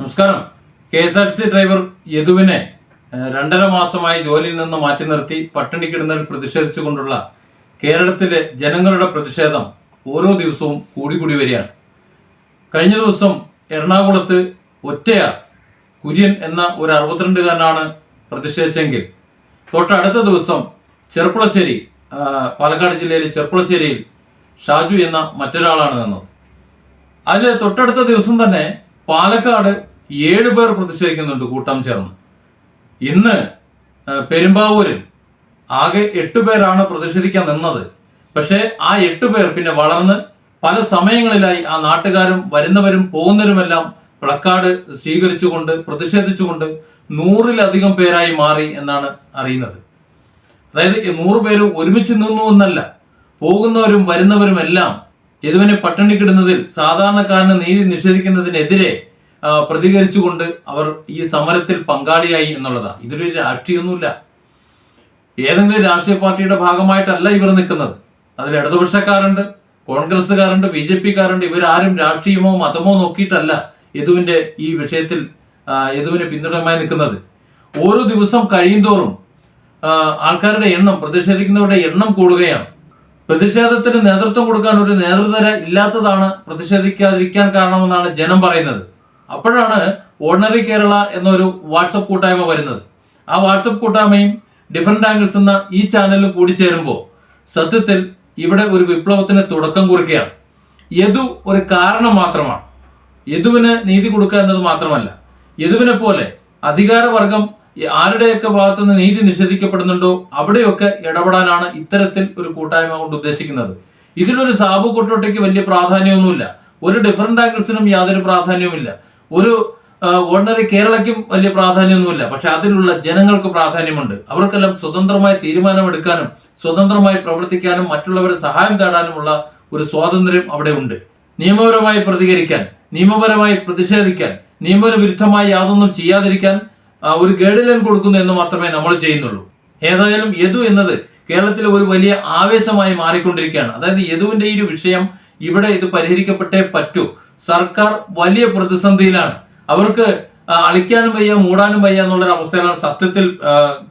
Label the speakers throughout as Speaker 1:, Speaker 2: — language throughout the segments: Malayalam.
Speaker 1: നമസ്കാരം. K S R T C driver യദുവിനെ രണ്ടര മാസമായി ജോലിയിൽ നിന്ന് മാറ്റി നിർത്തി പട്ടിണിക്കിടുന്നതിൽ പ്രതിഷേധിച്ചുകൊണ്ടുള്ള കേരളത്തിലെ ജനങ്ങളുടെ പ്രതിഷേധം ഓരോ ദിവസവും കൂടി കൂടി വരികയാണ്. കഴിഞ്ഞ ദിവസം എറണാകുളത്ത് ഒറ്റയാർ കുര്യൻ എന്ന ഒരു അറുപത്തിരണ്ടുകാരനാണ് പ്രതിഷേധിച്ചെങ്കിൽ തൊട്ടടുത്ത ദിവസം ചെർപ്പുളശ്ശേരി പാലക്കാട് ജില്ലയിലെ ചെർപ്പുളശ്ശേരിയിൽ ഷാജു എന്ന മറ്റൊരാളാണ് നിന്നത്. അതിൽ തൊട്ടടുത്ത ദിവസം തന്നെ പാലക്കാട് ഏഴ് പേർ പ്രതിഷേധിക്കുന്നുണ്ട് കൂട്ടം ചേർന്ന്. ഇന്ന് പെരുമ്പാവൂരിൽ ആകെ എട്ട് പേരാണ് പ്രതിഷേധിക്കാൻ നിന്നത്. പക്ഷേ ആ എട്ട് പേർ പിന്നെ വളർന്ന് പല സമയങ്ങളിലായി ആ നാട്ടുകാരും വരുന്നവരും പോകുന്നവരുമെല്ലാം പ്ലക്കാർഡ് സ്വീകരിച്ചുകൊണ്ട് പ്രതിഷേധിച്ചുകൊണ്ട് നൂറിലധികം പേരായി മാറി എന്നാണ് അറിയുന്നത്. അതായത് നൂറ് പേര് ഒരുമിച്ച് നിന്നു എന്നല്ല പോകുന്നവരും വരുന്നവരും എല്ലാം യദുവിനെ പട്ടിണിക്കിടുന്നതിൽ സാധാരണക്കാരന് നീതി നിഷേധിക്കുന്നതിനെതിരെ പ്രതികരിച്ചുകൊണ്ട് അവർ ഈ സമരത്തിൽ പങ്കാളിയായി എന്നുള്ളതാണ് ഇതൊരു രാഷ്ട്രീയമൊന്നുമില്ല ഏതെങ്കിലും രാഷ്ട്രീയ പാർട്ടിയുടെ ഭാഗമായിട്ടല്ല ഇവർ നിൽക്കുന്നത്. അതിൽ ഇടതുപക്ഷക്കാരുണ്ട് കോൺഗ്രസ്സുകാരുണ്ട് ബി ജെ പിക്കാരുണ്ട്. ഇവരാരും രാഷ്ട്രീയമോ മതമോ നോക്കിയിട്ടല്ല യദുവിന്റെ ഈ വിഷയത്തിൽ യദുവിനെ പിന്തുണയുമായി നിൽക്കുന്നത്. ഓരോ ദിവസം കഴിയുന്തോറും തോറും ആൾക്കാരുടെ എണ്ണം പ്രതിഷേധിക്കുന്നവരുടെ എണ്ണം കൂടുകയാണ്. പ്രതിഷേധത്തിന് നേതൃത്വം കൊടുക്കാൻ ഒരു നേതൃത്വര ഇല്ലാത്തതാണ് പ്രതിഷേധിക്കാതിരിക്കാൻ കാരണമെന്നാണ് ജനം പറയുന്നത്. അപ്പോഴാണ് ഓർഡിനറി കേരള എന്നൊരു വാട്സപ്പ് കൂട്ടായ്മ വരുന്നത്. ആ വാട്സപ്പ് കൂട്ടായ്മയും ഡിഫറെന്റ് ആംഗിൾസ് എന്ന ഈ ചാനലിലും കൂടി ചേരുമ്പോൾ സത്യത്തിൽ ഇവിടെ ഒരു വിപ്ലവത്തിന് തുടക്കം കുറിക്കുകയാണ്. യദു ഒരു കാരണം മാത്രമാണ്. യദുവിന് നീതി കൊടുക്കുക എന്നത് മാത്രമല്ല. യദുവിനെ പോലെ അധികാരവർഗം ആരുടെയൊക്കെ ഭാഗത്തുനിന്ന് നീതി നിഷേധിക്കപ്പെടുന്നുണ്ടോ അവിടെയൊക്കെ ഇടപെടാനാണ് ഇത്തരത്തിൽ ഒരു കൂട്ടായ്മ കൊണ്ട് ഉദ്ദേശിക്കുന്നത്. ഇതിലൊരു സാബു കൊട്ടോട്ടയ്ക്ക് വലിയ പ്രാധാന്യമൊന്നുമില്ല. ഒരു ഡിഫറെന്റ് ആംഗിൾസിനും യാതൊരു പ്രാധാന്യവുമില്ല. ഒരു ഓർഡിനറി കേരളയ്ക്കും വലിയ പ്രാധാന്യമൊന്നുമില്ല. പക്ഷെ അതിലുള്ള ജനങ്ങൾക്ക് പ്രാധാന്യമുണ്ട്. അവർക്കെല്ലാം സ്വതന്ത്രമായി തീരുമാനമെടുക്കാനും സ്വതന്ത്രമായി പ്രവർത്തിക്കാനും മറ്റുള്ളവരെ സഹായം തേടാനുമുള്ള ഒരു സ്വാതന്ത്ര്യം അവിടെ ഉണ്ട്. നിയമപരമായി പ്രതികരിക്കാൻ നിയമപരമായി പ്രതിഷേധിക്കാൻ നിയമവിരുദ്ധമായി യാതൊന്നും ചെയ്യാതിരിക്കാൻ ഒരു ഗൈഡ് ലൈൻ കൊടുക്കുന്നു എന്ന് മാത്രമേ നമ്മൾ ചെയ്യുന്നുള്ളൂ. ഏതായാലും യദു എന്നത് കേരളത്തിലെ ഒരു വലിയ ആവേശമായി മാറിക്കൊണ്ടിരിക്കുകയാണ്. അതായത് യദുവിന്റെ ഈ ഒരു വിഷയം ഇവിടെ ഇത് പരിഹരിക്കപ്പെട്ടേ പറ്റൂ. സർക്കാർ വലിയ പ്രതിസന്ധിയിലാണ്. അവർക്ക് അളിക്കാനും വയ്യ മൂടാനും വയ്യ എന്നുള്ളൊരു അവസ്ഥയിലാണ് സത്യത്തിൽ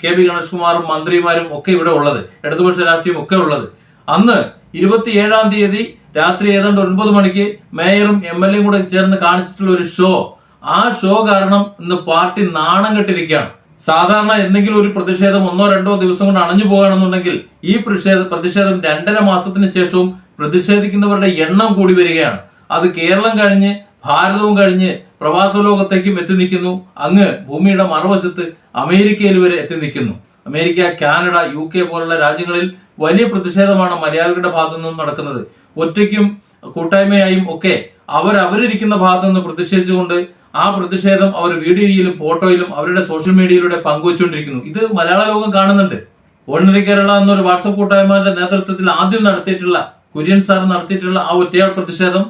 Speaker 1: കെ പി ഗണേഷ് കുമാറും മന്ത്രിമാരും ഒക്കെ ഇവിടെ ഉള്ളത്. ഇടതുപക്ഷ രാഷ്ട്രീയം ഒക്കെ ഉള്ളത്. അന്ന് ഇരുപത്തിയേഴാം തീയതി രാത്രി ഏതാണ്ട് ഒൻപത് മണിക്ക് മേയറും എം എൽ എയും കൂടെ ചേർന്ന് കാണിച്ചിട്ടുള്ള ഒരു ഷോ ആ ഷോ കാരണം ഇന്ന് പാർട്ടി നാണം കെട്ടിരിക്കുകയാണ്. സാധാരണ എന്തെങ്കിലും ഒരു പ്രതിഷേധം ഒന്നോ രണ്ടോ ദിവസം കൊണ്ട് അണഞ്ഞു പോകുകയാണെന്നുണ്ടെങ്കിൽ ഈ പ്രതിഷേധ പ്രതിഷേധം രണ്ടര മാസത്തിന് ശേഷവും പ്രതിഷേധിക്കുന്നവരുടെ എണ്ണം കൂടി വരികയാണ്. അത് കേരളം കഴിഞ്ഞ് ഭാരതവും കഴിഞ്ഞ് പ്രവാസ ലോകത്തേക്കും എത്തി നിൽക്കുന്നു. അങ്ങ് ഭൂമിയുടെ മറുവശത്ത് അമേരിക്കയിൽ വരെ എത്തി നിൽക്കുന്നു. അമേരിക്ക കാനഡ യു കെ പോലുള്ള രാജ്യങ്ങളിൽ വലിയ പ്രതിഷേധമാണ് മലയാളികളുടെ ഭാഗത്തു നിന്നും നടക്കുന്നത്. ഒറ്റയ്ക്കും കൂട്ടായ്മയായും ഒക്കെ അവർ അവരിരിക്കുന്ന ഭാഗത്തു നിന്ന് പ്രതിഷേധിച്ചുകൊണ്ട് ആ പ്രതിഷേധം അവർ വീഡിയോയിലും ഫോട്ടോയിലും അവരുടെ സോഷ്യൽ മീഡിയയിലൂടെ പങ്കുവച്ചുകൊണ്ടിരിക്കുന്നു. ഇത് മലയാള ലോകം കാണുന്നുണ്ട്. ഓർഡിനറി കേരള എന്നൊരു വാട്സപ്പ് കൂട്ടായ്മയുടെ നേതൃത്വത്തിൽ ആദ്യം നടത്തിയിട്ടുള്ള കുര്യൻ സാർ നടത്തിയിട്ടുള്ള ആ ഒറ്റയാൾ പ്രതിഷേധം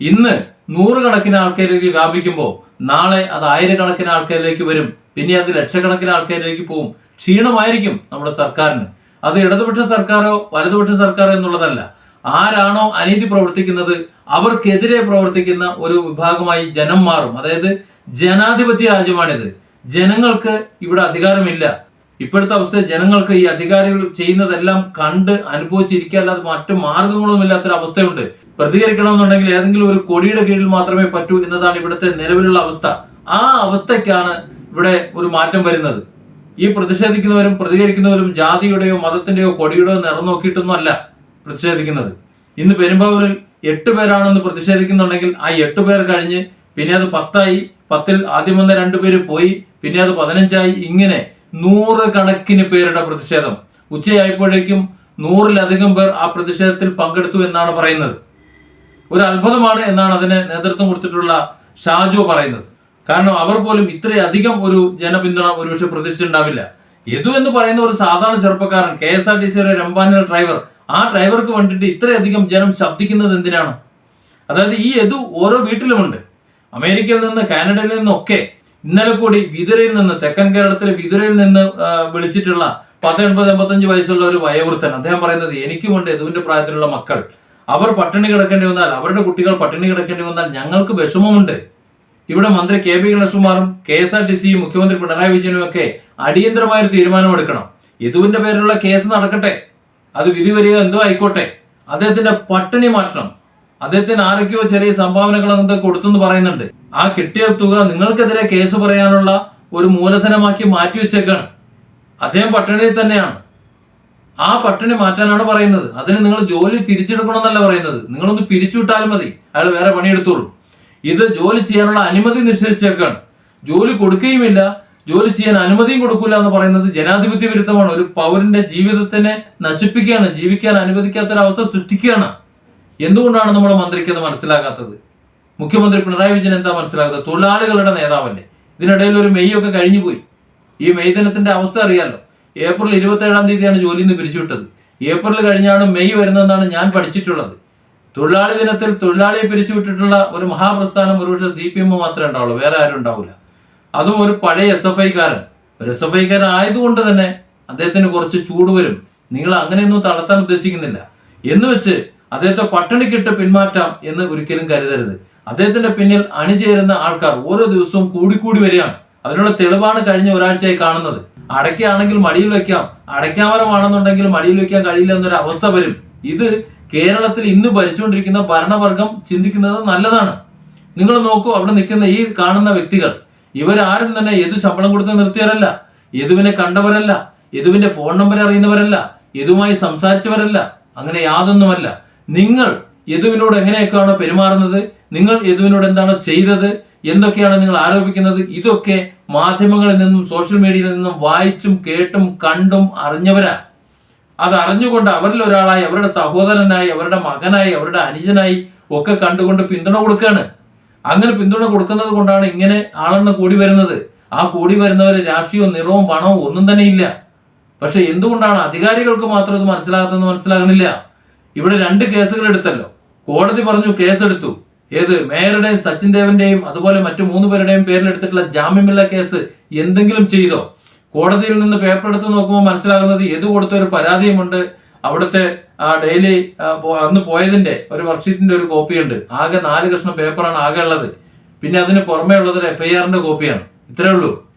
Speaker 1: ഇന്ന് നൂറുകണക്കിന് ആൾക്കാരിലേക്ക് വ്യാപിക്കുമ്പോൾ നാളെ അത് ആയിരക്കണക്കിന് ആൾക്കാരിലേക്ക് വരും. പിന്നെ അത് ലക്ഷക്കണക്കിന് ആൾക്കാരിലേക്ക് പോകും. ക്ഷീണമായിരിക്കും നമ്മുടെ സർക്കാരിന്. അത് ഇടതുപക്ഷ സർക്കാരോ വലതുപക്ഷ സർക്കാരോ എന്നുള്ളതല്ല. ആരാണോ അനീതി പ്രവർത്തിക്കുന്നത് അവർക്കെതിരെ പ്രവർത്തിക്കുന്ന ഒരു വിഭാഗമായി ജനം മാറും. അതായത് ജനാധിപത്യ രാജ്യമാണിത്. ജനങ്ങൾക്ക് ഇവിടെ അധികാരമില്ല. ഇപ്പോഴത്തെ അവസ്ഥ ജനങ്ങൾക്ക് ഈ അധികാരികൾ ചെയ്യുന്നതെല്ലാം കണ്ട് അനുഭവിച്ചിരിക്കാല്ലാതെ മറ്റു മാർഗങ്ങളൊന്നുമില്ലാത്തൊരു അവസ്ഥയുണ്ട്. പ്രതികരിക്കണമെന്നുണ്ടെങ്കിൽ ഏതെങ്കിലും ഒരു കൊടിയുടെ കീഴിൽ മാത്രമേ പറ്റൂ എന്നതാണ് ഇവിടുത്തെ നിലവിലുള്ള അവസ്ഥ. ആ അവസ്ഥയ്ക്കാണ് ഇവിടെ ഒരു മാറ്റം വരുന്നത്. ഈ പ്രതിഷേധിക്കുന്നവരും പ്രതികരിക്കുന്നവരും ജാതിയുടെയോ മതത്തിന്റെയോ കൊടിയുടെയോ നിറം നോക്കിയിട്ടൊന്നും അല്ല. പ്രതിഷേധിക്കുന്നത്. ഇന്ന് പെരുമ്പാവൂരിൽ എട്ട് പേരാണെന്ന് പ്രതിഷേധിക്കുന്നുണ്ടെങ്കിൽ ആ എട്ട് പേർ കഴിഞ്ഞ് പിന്നെ അത് പത്തായി പത്തിൽ ആദ്യം വന്ന രണ്ടുപേര് പോയി പിന്നെ അത് പതിനഞ്ചായി. ഇങ്ങനെ നൂറ് കണക്കിന് പേരുടെ പ്രതിഷേധം. ഉച്ചയായപ്പോഴേക്കും നൂറിലധികം പേർ ആ പ്രതിഷേധത്തിൽ പങ്കെടുത്തു എന്നാണ് പറയുന്നത്. ഒരു അത്ഭുതമാണ് എന്നാണ് അതിന് നേതൃത്വം കൊടുത്തിട്ടുള്ള ഷാജു പറയുന്നത്. കാരണം അവർ പോലും ഇത്രയധികം ഒരു ജനപിന്തുണ ഒരുപക്ഷെ പ്രതീക്ഷിച്ചിട്ടുണ്ടാവില്ല. യദു എന്ന് പറയുന്ന ഒരു സാധാരണ ചെറുപ്പക്കാരൻ കെ എസ് ആർ ടി സിയുടെ രംബാനിൽ ഡ്രൈവർ ആ ഡ്രൈവർക്ക് വേണ്ടിയിട്ട് ഇത്രയധികം ജനം ശബ്ദിക്കുന്നത് എന്തിനാണ്? അതായത് ഈ യദു ഓരോ വീട്ടിലുമുണ്ട്. അമേരിക്കയിൽ നിന്ന് കാനഡയിൽ നിന്നൊക്കെ ഇന്നലെ കൂടി വിതുരയിൽ നിന്ന് തെക്കൻ കേരളത്തിലെ വിതുരയിൽ നിന്ന് വിളിച്ചിട്ടുള്ള പത്ത് എൺപത് എൺപത്തഞ്ച് വയസ്സുള്ള ഒരു വയോവൃദ്ധൻ അദ്ദേഹം പറയുന്നത് എനിക്കുമുണ്ട് യദുവിന്റെ പ്രായത്തിലുള്ള മക്കൾ. അവർ പട്ടിണി കിടക്കേണ്ടി വന്നാൽ അവരുടെ കുട്ടികൾ പട്ടിണി കിടക്കേണ്ടി വന്നാൽ ഞങ്ങൾക്ക് വിഷമമുണ്ട്. ഇവിടെ മന്ത്രി കെ പി ഗണേഷ്കുമാറും കെ എസ് ആർ ടി സിയും മുഖ്യമന്ത്രി പിണറായി വിജയനും ഒക്കെ അടിയന്തരമായ ഒരു തീരുമാനമെടുക്കണം. യദുവിന്റെ പേരിലുള്ള കേസ് നടക്കട്ടെ. അത് വിധി വരിക എന്തോ ആയിക്കോട്ടെ. അദ്ദേഹത്തിന്റെ പട്ടിണി മാറ്റണം. അദ്ദേഹത്തിന് ആരൊക്കെയോ ചെറിയ സംഭാവനകൾ അങ്ങനത്തെ കൊടുത്തെന്ന് പറയുന്നുണ്ട്. ആ കിട്ടിയ തുക നിങ്ങൾക്കെതിരെ കേസ് പറയാനുള്ള ഒരു മൂലധനമാക്കി മാറ്റി വെച്ചേക്കാണ്. അദ്ദേഹം പട്ടിണിയിൽ തന്നെയാണ്. ആ പട്ടിണി മാറ്റാനാണ് പറയുന്നത്. അതിന് നിങ്ങൾ ജോലി തിരിച്ചെടുക്കണമെന്നല്ല പറയുന്നത്. നിങ്ങളൊന്ന് പിരിച്ചുവിട്ടാലും മതി. അയാൾ വേറെ പണിയെടുത്തോളൂ. ഇത് ജോലി ചെയ്യാനുള്ള അനുമതി നിഷേധിച്ചേക്കാണ്. ജോലി കൊടുക്കുകയുമില്ല. ജോലി ചെയ്യാൻ അനുമതിയും കൊടുക്കില്ല എന്ന് പറയുന്നത് ജനാധിപത്യ വിരുദ്ധമാണ്. ഒരു പൗരന്റെ ജീവിതത്തിനെ നശിപ്പിക്കുകയാണ് ജീവിക്കാൻ അനുവദിക്കാത്തൊരവസ്ഥ സൃഷ്ടിക്കുകയാണ്. എന്തുകൊണ്ടാണ് നമ്മുടെ മന്ത്രിക്ക് അത് മനസ്സിലാകാത്തത്? മുഖ്യമന്ത്രി പിണറായി വിജയൻ എന്താ മനസ്സിലാകാത്തത്? തൊഴിലാളികളുടെ നേതാവല്ലേ? ഇതിനിടയിൽ ഒരു മെയ് ഒക്കെ കഴിഞ്ഞു പോയി. ഈ മെയ് ദിനത്തിന്റെ അവസ്ഥ അറിയാലോ. ഏപ്രിൽ ഇരുപത്തി ഏഴാം തീയതിയാണ് ജോലിയിൽ നിന്ന് പിരിച്ചുവിട്ടത്. ഏപ്രിൽ കഴിഞ്ഞാണ് മെയ് വരുന്നതെന്നാണ് ഞാൻ പഠിച്ചിട്ടുള്ളത്. തൊഴിലാളി ദിനത്തിൽ തൊഴിലാളിയെ പിരിച്ചുവിട്ടിട്ടുള്ള ഒരു മഹാപ്രസ്ഥാനം ഒരുപക്ഷെ സി പി എം മാത്രമേ ഉണ്ടാവുള്ളൂ. വേറെ ആരും ഉണ്ടാവില്ല. അതും ഒരു പഴയ എസ് എഫ് ഐക്കാരൻ ഒരു എസ് എഫ് ഐക്കാരൻ ആയതുകൊണ്ട് തന്നെ അദ്ദേഹത്തിന് കുറച്ച് ചൂട് വരും. നിങ്ങൾ അങ്ങനെയൊന്നും തളർത്താൻ ഉദ്ദേശിക്കുന്നില്ല. എന്ന് വെച്ച് അദ്ദേഹത്തെ പട്ടിണിക്കിട്ട് പിന്മാറ്റാം എന്ന് ഒരിക്കലും കരുതരുത്. അദ്ദേഹത്തിന്റെ പിന്നിൽ അണിചേരുന്ന ആൾക്കാർ ഓരോ ദിവസവും കൂടിക്കൂടി വരികയാണ്. അതിനുള്ള തെളിവാണ് കഴിഞ്ഞ ഒരാഴ്ചയായി കാണുന്നത്. അടയ്ക്കാണെങ്കിൽ മടിയിൽ വെക്കാം അടയ്ക്കാമരമാണെന്നുണ്ടെങ്കിൽ മടിയിൽ വെക്കാൻ കഴിയില്ല എന്നൊരു അവസ്ഥ വരും. ഇത് കേരളത്തിൽ ഇന്ന് ഭരിച്ചുകൊണ്ടിരിക്കുന്ന ഭരണവർഗം ചിന്തിക്കുന്നത് നല്ലതാണ്. നിങ്ങൾ നോക്കൂ അവിടെ നിൽക്കുന്ന ഈ കാണുന്ന വ്യക്തികൾ. ഇവരാരും തന്നെ യദു ശമ്പളം കൊടുത്ത് നിർത്തിയവരല്ല. യദുവിനെ കണ്ടവരല്ല. യദുവിന്റെ ഫോൺ നമ്പർ അറിയുന്നവരല്ല. യദുമായി സംസാരിച്ചവരല്ല. അങ്ങനെ യാതൊന്നുമല്ല. നിങ്ങൾ യദുവിനോട് എങ്ങനെയൊക്കെയാണോ പെരുമാറുന്നത്? നിങ്ങൾ യദുവിനോട് എന്താണ് ചെയ്തത്? എന്തൊക്കെയാണ് നിങ്ങൾ ആരോപിക്കുന്നത്? ഇതൊക്കെ മാധ്യമങ്ങളിൽ നിന്നും സോഷ്യൽ മീഡിയയിൽ നിന്നും വായിച്ചും കേട്ടും കണ്ടും അറിഞ്ഞവരാ. അത് അറിഞ്ഞുകൊണ്ട് അവരിൽ ഒരാളായി അവരുടെ സഹോദരനായി അവരുടെ മകനായി അവരുടെ അനുജനായി ഒക്കെ കണ്ടുകൊണ്ട് പിന്തുണ കൊടുക്കുകയാണ്. അങ്ങനെ പിന്തുണ കൊടുക്കുന്നത് കൊണ്ടാണ് ഇങ്ങനെ ആളെണ്ണം കൂടി വരുന്നത്. ആ കൂടി വരുന്നവര് രാഷ്ട്രീയവും നിറവും പണവും ഒന്നും തന്നെ ഇല്ല. പക്ഷെ എന്തുകൊണ്ടാണ് അധികാരികൾക്ക് മാത്രം ഇത് മനസ്സിലാകുന്നത് മനസ്സിലാകണില്ല ഇവിടെ രണ്ട് കേസുകൾ എടുത്തല്ലോ. കോടതി പറഞ്ഞു കേസെടുത്തു. ഏത്? മേയറുടെയും സച്ചിൻ ദേവന്റെയും അതുപോലെ മറ്റു മൂന്ന് പേരുടെയും പേരിൽ എടുത്തിട്ടുള്ള ജാമ്യമില്ല കേസ് എന്തെങ്കിലും ചെയ്തോ? കോടതിയിൽ നിന്ന് പേപ്പർ എടുത്ത് നോക്കുമ്പോൾ മനസ്സിലാകുന്നത് ഏത് കൊടുത്ത ഒരു പരാതിയുമുണ്ട്? അവിടുത്തെ ഡെയിലി അന്ന് പോയതിന്റെ ഒരു വർക്ക്ഷീറ്റിന്റെ ഒരു കോപ്പിയുണ്ട്. ആകെ നാല് കഷ്ണം പേപ്പറാണ് ആകെ ഉള്ളത്. പിന്നെ അതിന് പുറമേ ഉള്ളത് ഒരു എഫ് ഐ ആറിന്റെ കോപ്പിയാണ്. ഇത്രേ ഉള്ളൂ.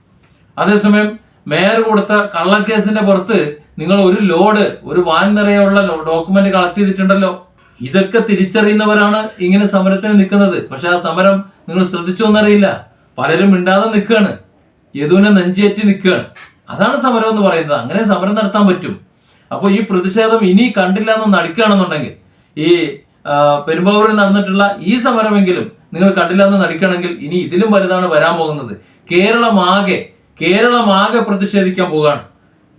Speaker 1: അതേസമയം മേയർ കൊടുത്ത കള്ളക്കേസിന്റെ പുറത്ത് നിങ്ങൾ ഒരു ലോഡ് ഒരു വാൻ നിറയുള്ള ഡോക്യുമെന്റ് കളക്ട് ചെയ്തിട്ടുണ്ടല്ലോ. ഇതൊക്കെ തിരിച്ചറിയുന്നവരാണ് ഇങ്ങനെ സമരത്തിന് നിൽക്കുന്നത്. പക്ഷെ ആ സമരം നിങ്ങൾ ശ്രദ്ധിച്ചോ എന്നറിയില്ല. പലരും മിണ്ടാതെ നിൽക്കുകയാണ്. യദുവിനെ നെഞ്ചേറ്റി നിൽക്കുകയാണ്. അതാണ് സമരം എന്ന് പറയുന്നത്. അങ്ങനെ സമരം നടത്താൻ പറ്റും. അപ്പോൾ ഈ പ്രതിഷേധം ഇനി കണ്ടില്ല എന്ന് നടിക്കുകയാണെന്നുണ്ടെങ്കിൽ ഈ പെരുമ്പാവൂരിൽ നടന്നിട്ടുള്ള ഈ സമരമെങ്കിലും നിങ്ങൾ കണ്ടില്ല എന്ന് നടിക്കണമെങ്കിൽ ഇനി ഇതിലും വലുതാണ് വരാൻ പോകുന്നത്. കേരളമാകെ കേരളമാകെ പ്രതിഷേധിക്കാൻ പോവുകയാണ്.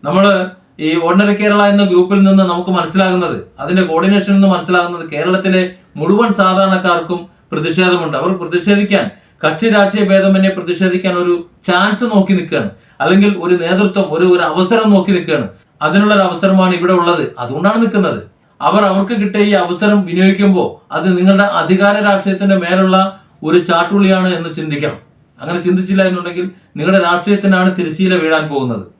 Speaker 1: നമ്മൾ ഈ ഓർഡിനറി കേരള എന്ന ഗ്രൂപ്പിൽ നിന്ന് നമുക്ക് മനസ്സിലാകുന്നത് അതിന്റെ കോർഡിനേഷൻ നിന്ന് മനസ്സിലാകുന്നത് കേരളത്തിലെ മുഴുവൻ സാധാരണക്കാർക്കും പ്രതിഷേധമുണ്ട്. അവർ പ്രതിഷേധിക്കാൻ കക്ഷി രാഷ്ട്രീയ ഭേദം തന്നെ പ്രതിഷേധിക്കാൻ ഒരു ചാൻസ് നോക്കി നിൽക്കുകയാണ്. അല്ലെങ്കിൽ ഒരു നേതൃത്വം ഒരു ഒരു അവസരം നോക്കി നിൽക്കുകയാണ്. അതിനുള്ള ഒരു അവസരമാണ് ഇവിടെ ഉള്ളത്. അതുകൊണ്ടാണ് നിൽക്കുന്നത്. അവർ അവർക്ക് കിട്ടിയ ഈ അവസരം വിനിയോഗിക്കുമ്പോൾ അത് നിങ്ങളുടെ അധികാര രാഷ്ട്രീയത്തിന്റെ മേലുള്ള ഒരു ചാട്ടുളിയാണ് എന്ന് ചിന്തിക്കണം. അങ്ങനെ ചിന്തിച്ചില്ല എന്നുണ്ടെങ്കിൽ നിങ്ങളുടെ രാഷ്ട്രീയത്തിനാണ് തിരിശീല വീഴാൻ പോകുന്നത്.